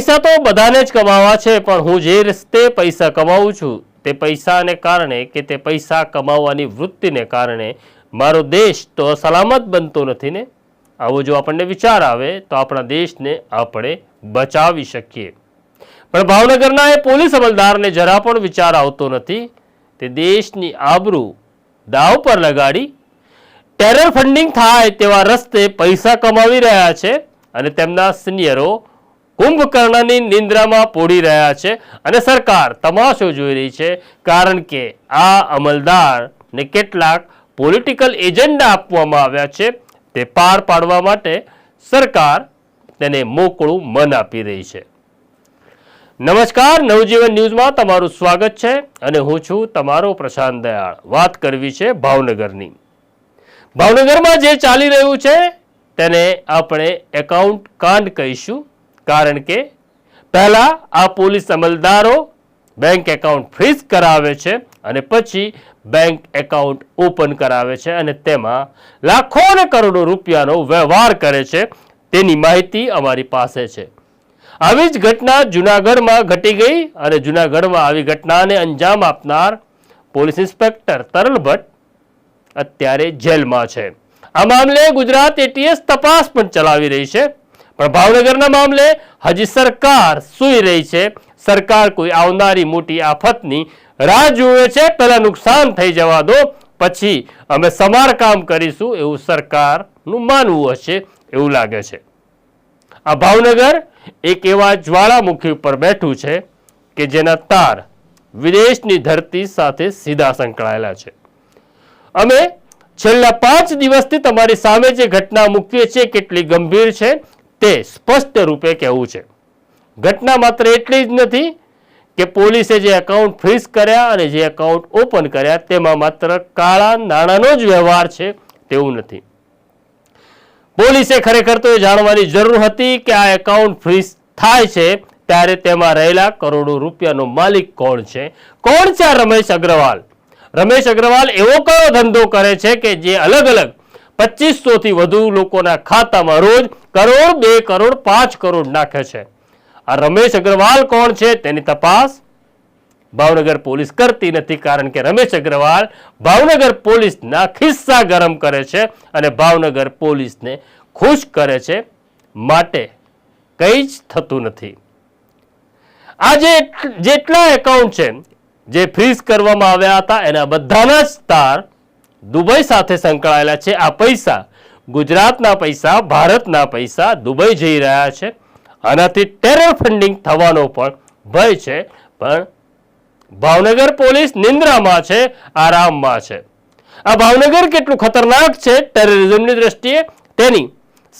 પૈસા તો બધાને જ કમાવા છે, પણ હું જે રીતે પૈસા કમાવું છું, તે પૈસાને કારણે કે તે પૈસા કમાવવાની વૃત્તિને કારણે મારો દેશ તો સલામત બનતો નથી ને? આવો જો આપણને વિચાર આવે, તો આપણા દેશને આપણે બચાવી શકીએ. પણ ભાવનગરના એ પોલીસ અમલદારને જરા પણ વિચાર આવતો નથી. તે દેશની આબરૂ દાવ પર લગાડી ટેરર ફંડિંગ થાય તેવા રસ્તે પૈસા કમાવી રહ્યા છે અને તેમના સિનિયરો કુંભકર્ણની નિંદ્રામાં પોડી રહ્યા છે અને સરકાર તમાશો જોઈ રહી છે, કારણ કે આ અમલદારને કેટલાક પોલિટિકલ એજન્ડા આપવામાં આવ્યા છે, તે પાર પાડવા માટે સરકાર તેને મોકળું મન આપી રહી છે. નમસ્કાર, નવજીવન ન્યૂઝમાં તમારું સ્વાગત છે અને હું છું તમારો પ્રશાંત દયાળ. વાત કરવી છે ભાવનગરની. ભાવનગરમાં જે ચાલી રહ્યું છે, તેને આપણે એકાઉન્ટ કાંડ કહીશું. કારણ કે પહેલા આ પોલીસ અમલદારો બેંક એકાઉન્ટ ફ્રીઝ કરાવે છે અને પછી બેંક એકાઉન્ટ ઓપન કરાવે છે અને તેમાં લાખો અને કરોડો રૂપિયાનો વ્યવહાર કરે છે. તેની માહિતી અમારી પાસે છે. આવી જ ઘટના જુનાગઢમાં ઘટી ગઈ અને જુનાગઢમાં આવી ઘટનાને અંજામ આપનાર પોલીસ ઇન્સ્પેક્ટર તરલ ભટ્ટ અત્યારે જેલમાં છે. આ મામલે ગુજરાત એટીએસ તપાસ પણ ચલાવી રહી છે. પણ ભાવનગરના મામલે હજી સરકાર સૂઈ રહી છે. સરકાર કોઈ આવનારી મોટી આફતની રાહ જુએ છે. પહેલાં નુકસાન થઈ જવા દો, પછી અમે સમારકામ કરીશું એવું સરકારનું માનવું હશે એવું લાગે છે. આ ભાવનગર એક એવા જ્વાળામુખી ઉપર બેઠું છે કે જેના તાર વિદેશની ધરતી સાથે સીધા સંકળાયેલા છે. અમે છેલ્લા પાંચ દિવસથી તમારી સામે જે ઘટના મૂકીએ છીએ કેટલી ગંભીર છે તે સ્પષ્ટ રૂપે કહેવું છે. ઘટના માત્ર એટલી જ નથી કે પોલીસે જે એકાઉન્ટ ફ્રીઝ કર્યા અને જે એકાઉન્ટ ઓપન કર્યા તેમાં માત્ર કાળા નાણાંનો જ વ્યવહાર છે તેવું નથી. પોલીસે ખરેખર તો એ જાણવાની જરૂર હતી કે આ એકાઉન્ટ ફ્રીઝ થાય છે ત્યારે તેમાં રહેલા કરોડો રૂપિયાનો માલિક કોણ છે? કોણ છે રમેશ અગ્રવાલ? રમેશ અગ્રવાલ એવો કયો ધંધો કરે છે કે જે અલગ અલગ પચીસો થી વધુ લોકોના ખાતામાં રોજ કરોડ બે કરોડ પાંચ કરોડ નાખે છે. આ રમેશ અગ્રવાલ કોણ છે તેની તપાસ? ભાવનગર પોલીસ કરતી નથી કારણ કે રમેશ અગ્રવાલ ભાવનગર પોલીસના ખિસ્સા ગરમ કરે છે અને ભાવનગર પોલીસને ખુશ કરે છે માટે કંઈ જ થતું નથી. આ જે જેટલા એકાઉન્ટ છે જે ફ્રીઝ કરવામાં આવ્યા હતા એના બધાના જ તાર દુબઈ સાથે સંકળાયેલા છે. આ પૈસા ગુજરાતના પૈસા, ભારતના પૈસા દુબઈ જઈ રહ્યા છે. આનાથી ટેરર ફંડિંગ થવાનો પણ ભય છે. પણ ભાવનગર પોલીસ નિંદ્રામાં છે, આરામમાં છે. આ ભાવનગર કેટલું ખતરનાક છે ટેરરિઝમની દ્રષ્ટિએ? તેની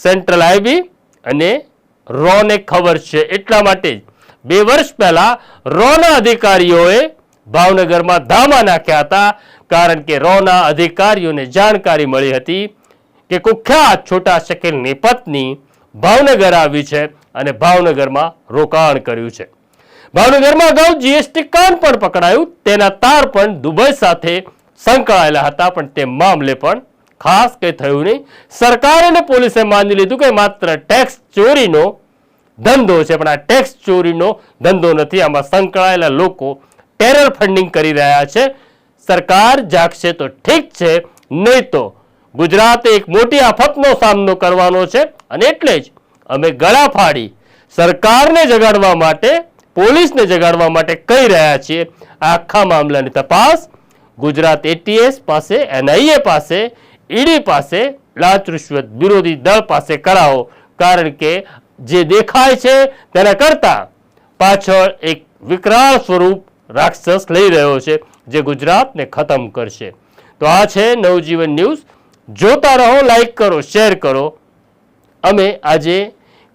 સેન્ટ્રલ આઈબી અને રોને ખબર છે. એટલા માટે જ બે વર્ષ પહેલા રોના અધિકારીઓએ ભાવનગરમાં ધામા નાખ્યા હતા કારણ કે રોના અધિકારીઓને જાણકારી મળી હતી કે કુખ્યાત છોટા શકીલની પત્ની ભાવનગર આવી છે અને ભાવનગરમાં રોકાણ કર્યું છે. ભાવનગરમાં અગાઉ જીએસટી કાન પણ પકડાયું, તેના તાર પણ દુબઈ સાથે સંકળાયેલા હતા, પણ તે મામલે પણ ખાસ કંઈ થયું નહીં. સરકાર અને પોલીસે માની લીધું કે માત્ર ટેક્સ ચોરીનો ધંધો છે, પણ આ ટેક્સ ચોરીનો ધંધો નથી. આમાં સંકળાયેલા લોકો ટેરર ફંડિંગ કરી રહ્યા છે. સરકાર જાગશે તો ઠીક છે, નહીં તો ગુજરાતે એક મોટી આફતનો સામનો કરવાનો છે અને એટલે જ અમે ગળા ફાડી સરકારને જગાડવા માટે, પોલીસને જગાડવા માટે કહી રહ્યા છીએ. આખા મામલાની તપાસ ગુજરાત એટીએસ પાસે એનઆઈએ પાસે ઈડી પાસે લાંચ રૂશ્વત વિરોધી દળ પાસે કરાવો. કારણ કે જે દેખાય છે તેના કરતા પાછળ એક વિકરાળ સ્વરૂપ રાક્ષસ લઈ રહ્યો છે, જે ગુજરાતને ખતમ કરશે. તો આ છે નવજીવન ન્યૂઝ. જોતા રહો લાઈક કરો શેર કરો. અમે આજે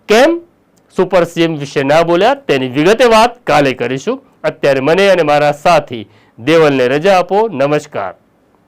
કેમ સુપર સીએમ વિશે ના બોલ્યા, તેની વિગતે વાત કાલે કરીશું. અત્યારે મને અને મારા સાથી દેવલને રજા આપો. નમસ્કાર.